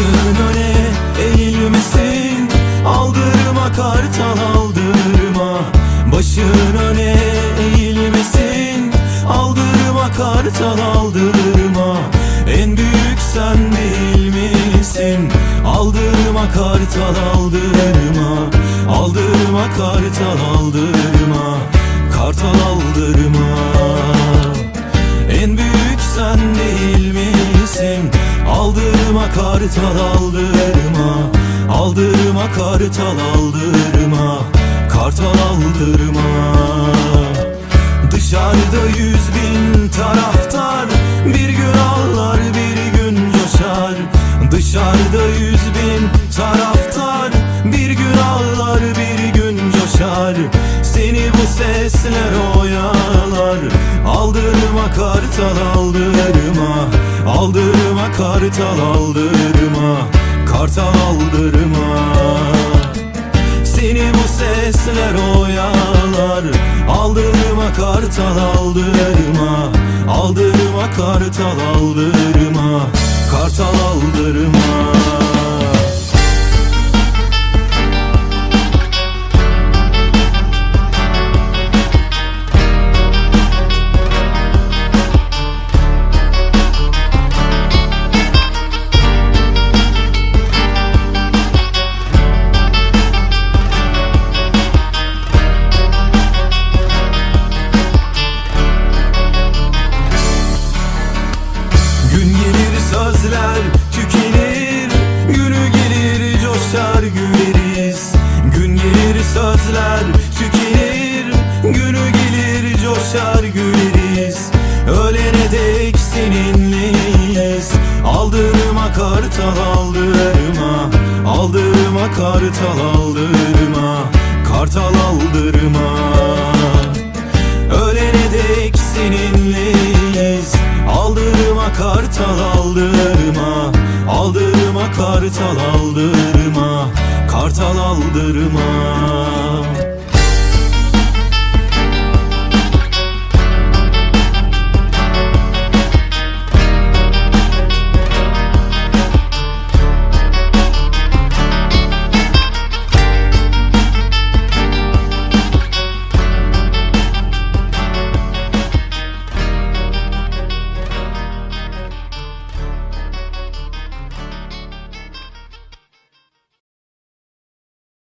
Sırtın öne eğilmesin. Aldırma kartal aldırma Başın öne eğilmesin. Aldırma kartal aldırma En büyük sen değil misin? Aldırma kartal aldırma Aldırma kartal aldırma Kartal aldırma En büyük sen değil kartal aldırma Aldırma kartal aldırma Kartal aldırma Dışarıda yüz bin taraftar Bir gün ağlar bir gün coşar. Dışarıda yüz bin taraftar Bir gün ağlar bir gün coşar. Seni bu sesler oyalar Aldırma kartal aldırma Aldırma kartal aldırma Kartal aldırma seni bu sesler oyalar. Aldırma kartal aldırma Aldırma kartal aldırma Kartal aldırma seninleyiz Aldırma kartal aldırma. Aldırma kartal aldırma. Kartal aldırma. Ölene dek seninleyiz Aldırma kartal aldırma. Aldırma kartal aldırma. Kartal aldırma